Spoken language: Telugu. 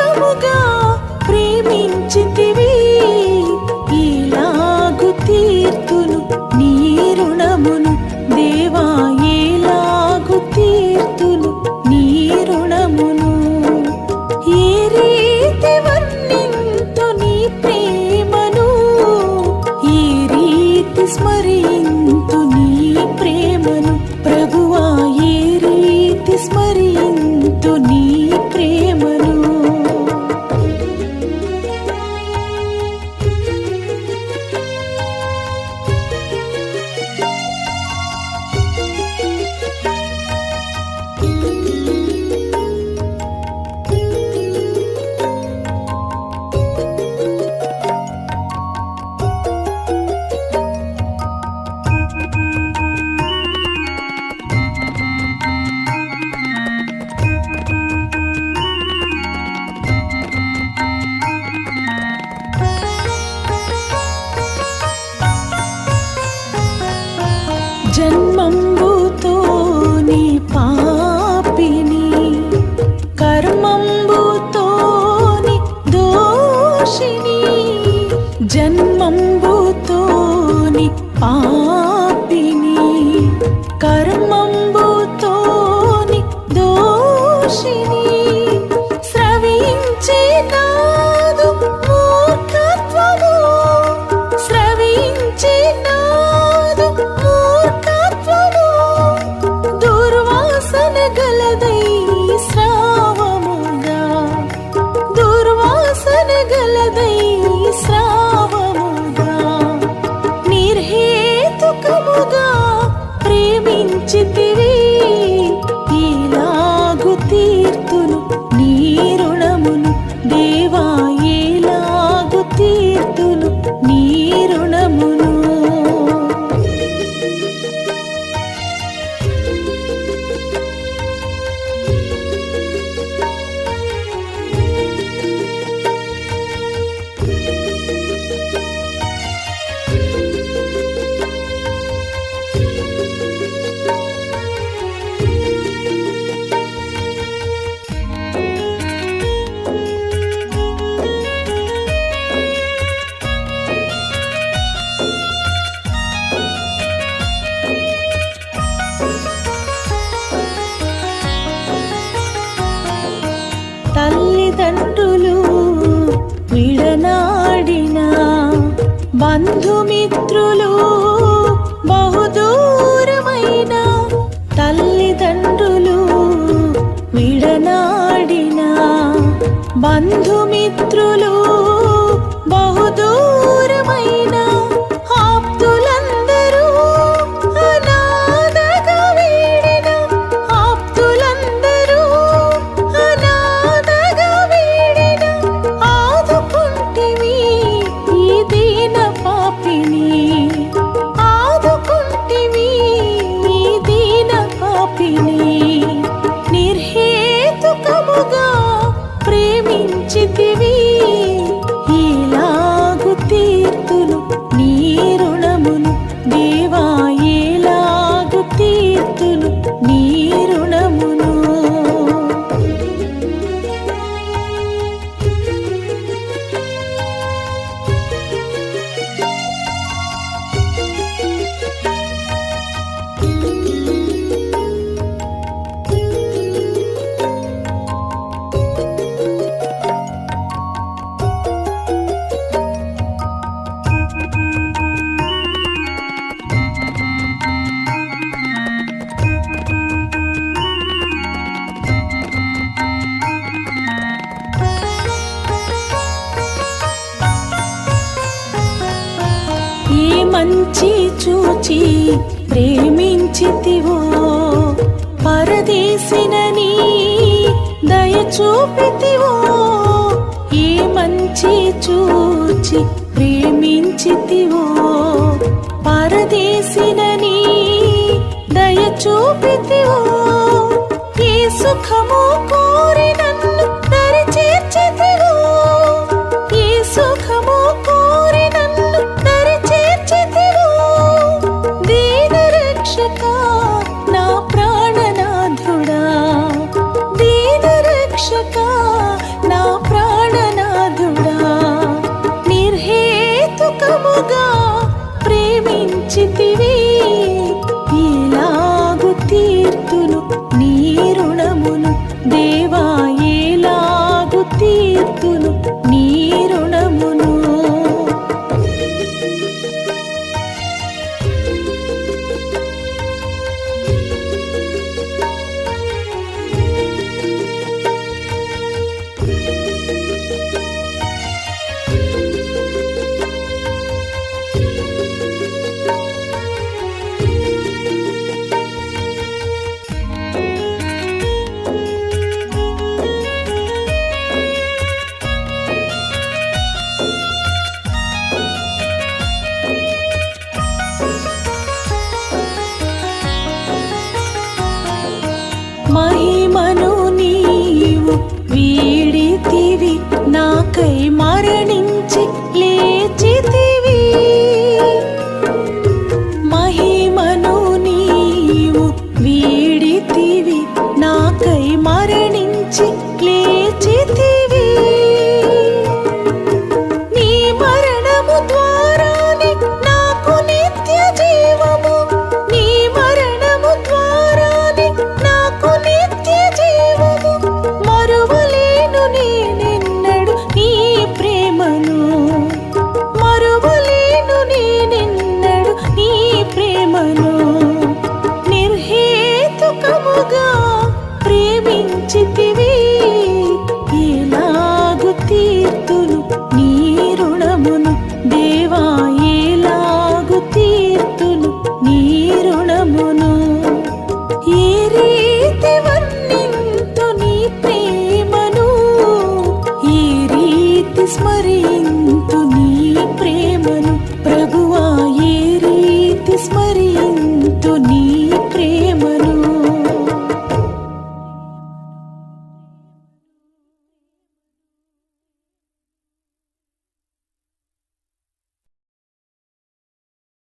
ప్రేమించితివి జన్మంబుతోని కరం ప్రేమించితివి బంధుమిత్రులు మంచి చూచి ప్రేమించితివో. పరదేశినని దయ చూపితివో. ఏ మంచి చూచి ప్రేమించితివో. పరదేశినని దయ చూపితివో. ఏ సుఖము నిర్హేతుకముగా ప్రేమించితివి